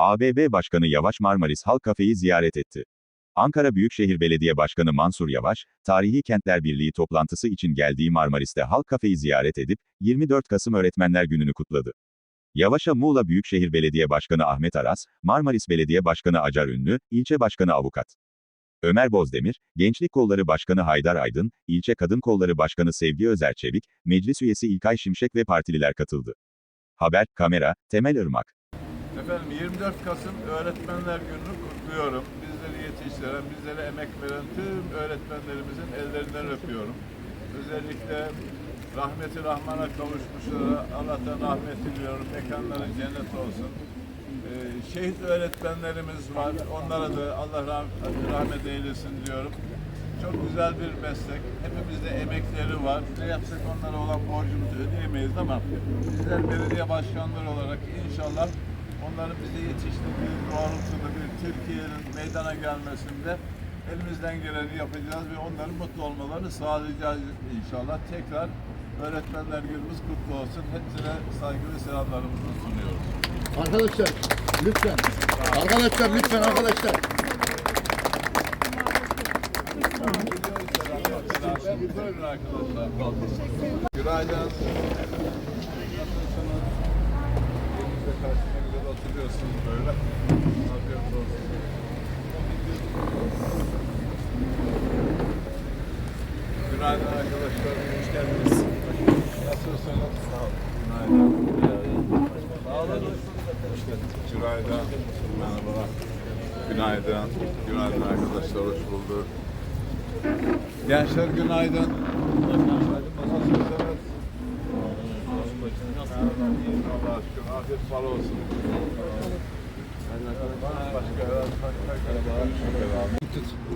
ABB Başkanı Yavaş Marmaris Halk Kafe'yi ziyaret etti. Ankara Büyükşehir Belediye Başkanı Mansur Yavaş, Tarihi Kentler Birliği toplantısı için geldiği Marmaris'te Halk Kafe'yi ziyaret edip, 24 Kasım Öğretmenler Günü'nü kutladı. Yavaş'a Muğla Büyükşehir Belediye Başkanı Ahmet Aras, Marmaris Belediye Başkanı Acar Ünlü, ilçe başkanı Avukat Ömer Bozdemir, Gençlik Kolları Başkanı Haydar Aydın, İlçe Kadın Kolları Başkanı Sevgi Özerçevik, Meclis Üyesi İlkay Şimşek ve partililer katıldı. Haber, kamera, Temel Irmak. Efendim 24 Kasım Öğretmenler Günü'nü kutluyorum. Bizleri yetiştiren, bizlere emek veren tüm öğretmenlerimizin ellerinden öpüyorum. Özellikle rahmeti Rahman'a kavuşmuşlara Allah'tan rahmet diliyorum. Mekanları cennet olsun. Ee, şehit öğretmenlerimiz var. Onlara da Allah rah- rahmet eylesin diyorum. Çok güzel bir meslek. Hepimizde emekleri var. Ne yapsak onlara olan borcumuzu ödeyemeyiz ama bizler belediye başkanları olarak inşallah onların bizi yetiştirdiği doğrultuda bir Türkiye'nin meydana gelmesinde elimizden geleni yapacağız ve onların mutlu olmalarını sağlayacağız inşallah. Tekrar Öğretmenler Günümüz kutlu olsun. Hepsine saygı ve selamlarımızı sunuyoruz. Arkadaşlar lütfen. Arkadaşlar lütfen arkadaşlar. Buyurun arkadaşlar. Günaydın. Nasılsınız? Elinizde karşısına oturuyorsunuz böyle. Afiyet olsun. Günaydın arkadaşlar. Hoş geldiniz. Nasılsınız? Sağ olun. Günaydın. Sağ olun. Günaydın. Merhabalar. Günaydın. Günaydın arkadaşlar. Hoş bulduk. Gençler günaydın. Nasılsınız? Allah'a şükür. Afiyet bal herhalde.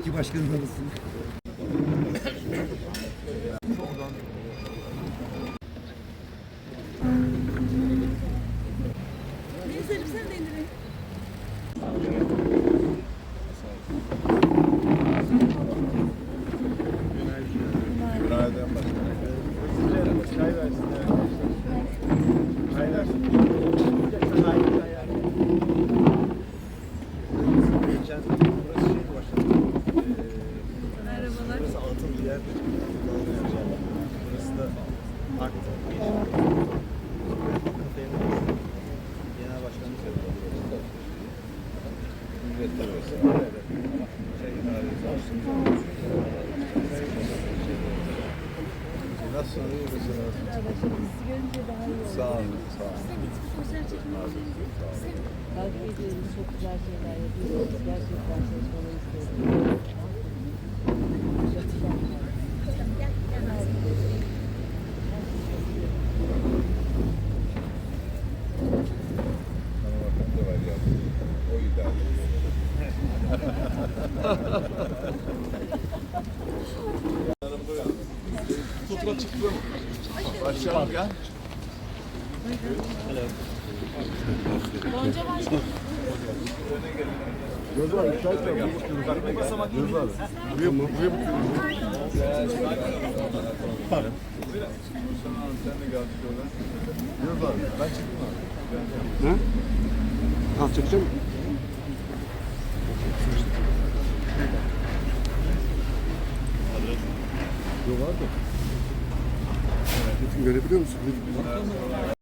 İki başkanın arasında. Denizlerim sen de indirin. Oldu. Sağ olun. Sağ olun. Fotoğraf Takip ediyoruz. Çok güzel şeyler yapıyorsunuz. Gerçekten çalışmaları istiyorum. Hanımefendi var ya. O idare. Tutma çıktı. Başlayalım ya. Sen de gel şöyle. Yürü abi. Ben çıktım abi. Ha? Ha çıkacağım. Yok vardı. Görebiliyor musun?